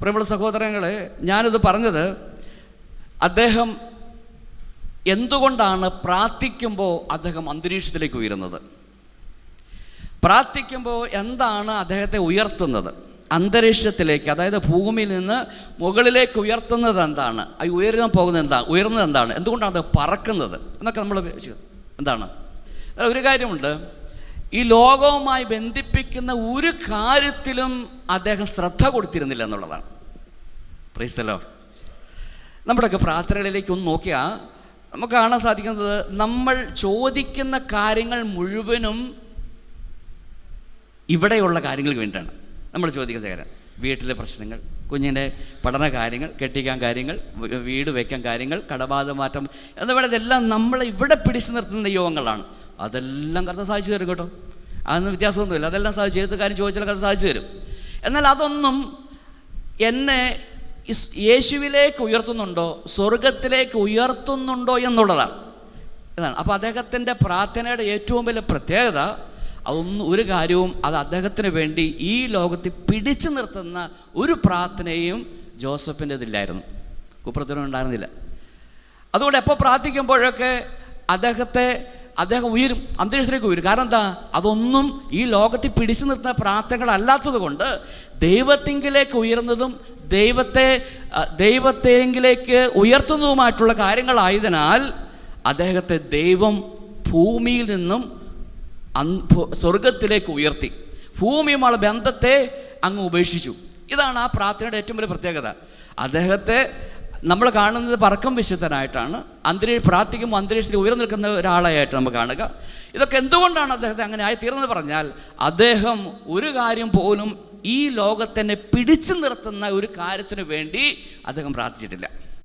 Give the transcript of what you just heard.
പ്രിയമുള്ള സഹോദരങ്ങളെ ഞാനിത് പറഞ്ഞത് അദ്ദേഹം എന്തുകൊണ്ടാണ് പ്രാർത്ഥിക്കുമ്പോൾ അദ്ദേഹം അന്തരീക്ഷത്തിലേക്ക് ഉയരുന്നത്? പ്രാർത്ഥിക്കുമ്പോൾ എന്താണ് അദ്ദേഹത്തെ ഉയർത്തുന്നത്? അന്തരീക്ഷത്തിലേക്ക് അതായത് ഭൂമിയിൽ നിന്ന് മുകളിലേക്ക് ഉയർത്തുന്നത് എന്താണ്? ഈ ഉയർന്നു പോകുന്നത് എന്താണ് ഉയർന്നത് എന്താണ്? എന്തുകൊണ്ടാണ് അത് പറക്കുന്നത്? എന്നൊക്കെ നമ്മൾ എന്താണ്? ഒരു കാര്യമുണ്ട്. ഈ ലോകവുമായി ബന്ധിപ്പിക്കുന്ന ഒരു കാര്യത്തിലും അദ്ദേഹം ശ്രദ്ധ കൊടുത്തിരുന്നില്ല എന്നുള്ളതാണ്. പ്രീസ്തലോ നമ്മുടെയൊക്കെ പ്രാർത്ഥനകളിലേക്ക് ഒന്ന് നോക്കിയാൽ നമുക്ക് കാണാൻ സാധിക്കുന്നത് നമ്മൾ ചോദിക്കുന്ന കാര്യങ്ങൾ മുഴുവനും ഇവിടെയുള്ള കാര്യങ്ങൾക്ക് വേണ്ടിയിട്ടാണ്. നമ്മൾ ചോദിക്കുന്ന കാര്യം. വീട്ടിലെ പ്രശ്നങ്ങൾ കുഞ്ഞിന്റെ പഠന കാര്യങ്ങൾ കെട്ടിക്കാൻ കാര്യങ്ങൾ വീട് വയ്ക്കാൻ കാര്യങ്ങൾ കടബാധ മാറ്റം എന്നിവിടെ ഇതെല്ലാം നമ്മളെ ഇവിടെ പിടിച്ചു നിർത്തുന്ന യോഗങ്ങളാണ് അതെല്ലാം കർത്ത സാധിച്ചു തരും കേട്ടോ. അതൊന്നും വ്യത്യാസമൊന്നുമില്ല. അതെല്ലാം സാധിച്ചു. ഏത് കാര്യം ചോദിച്ചാൽ കർത്ത സാധിച്ചു തരും. എന്നാൽ അതൊന്നും എന്നെ യേശുവിലേക്ക് ഉയർത്തുന്നുണ്ടോ സ്വർഗത്തിലേക്ക് ഉയർത്തുന്നുണ്ടോ എന്നുള്ളതാണ്. എന്നാണ്. അപ്പോൾ അദ്ദേഹത്തിന്റെ പ്രാർത്ഥനയുടെ ഏറ്റവും വലിയ പ്രത്യേകത അതൊന്നും ഒരു കാര്യവും അത് അദ്ദേഹത്തിന് വേണ്ടി ഈ ലോകത്തിൽ പിടിച്ചു നിർത്തുന്ന ഒരു പ്രാർത്ഥനയും ജോസഫിന്റെതില്ലായിരുന്നു കുപ്രത്തിനും ഉണ്ടായിരുന്നില്ല. അതുകൊണ്ട് എപ്പോൾ പ്രാർത്ഥിക്കുമ്പോഴൊക്കെ അദ്ദേഹത്തെ അദ്ദേഹം ഉയരും അന്തരീക്ഷത്തിലേക്ക് ഉയരും. കാരണം എന്താ? അതൊന്നും ഈ ലോകത്തിൽ പിടിച്ചു നിർത്തുന്ന പ്രാർത്ഥനകളല്ലാത്തത് കൊണ്ട് ദൈവത്തിങ്കിലേക്ക് ഉയർന്നതും ദൈവത്തെ ദൈവത്തെങ്കിലേക്ക് ഉയർത്തുന്നതുമായിട്ടുള്ള കാര്യങ്ങളായതിനാൽ അദ്ദേഹത്തെ ദൈവം ഭൂമിയിൽ നിന്നും സ്വർഗത്തിലേക്ക് ഉയർത്തി. ഭൂമിയുമായുള്ള ബന്ധത്തെ അങ്ങ് ഉപേക്ഷിച്ചു. ഇതാണ് ആ പ്രാർത്ഥനയുടെ ഏറ്റവും വലിയ പ്രത്യേകത. അദ്ദേഹത്തെ നമ്മൾ കാണുന്നത് പറക്കം വിശുദ്ധനായിട്ടാണ്. അന്തരീക്ഷ പ്രാർത്ഥിക്കുമ്പോൾ അന്തരീക്ഷത്തിൽ ഉയർന്നു നിൽക്കുന്ന ഒരാളായിട്ട് നമ്മൾ കാണുക. ഇതൊക്കെ എന്തുകൊണ്ടാണ് അദ്ദേഹത്തെ അങ്ങനെ ആയി തീർന്നത് പറഞ്ഞാൽ അദ്ദേഹം ഒരു കാര്യം പോലും ഈ ലോകത്തിനെ പിടിച്ചു നിർത്തുന്ന ഒരു കാര്യത്തിന് വേണ്ടി അദ്ദേഹം പ്രാർത്ഥിച്ചിട്ടില്ല.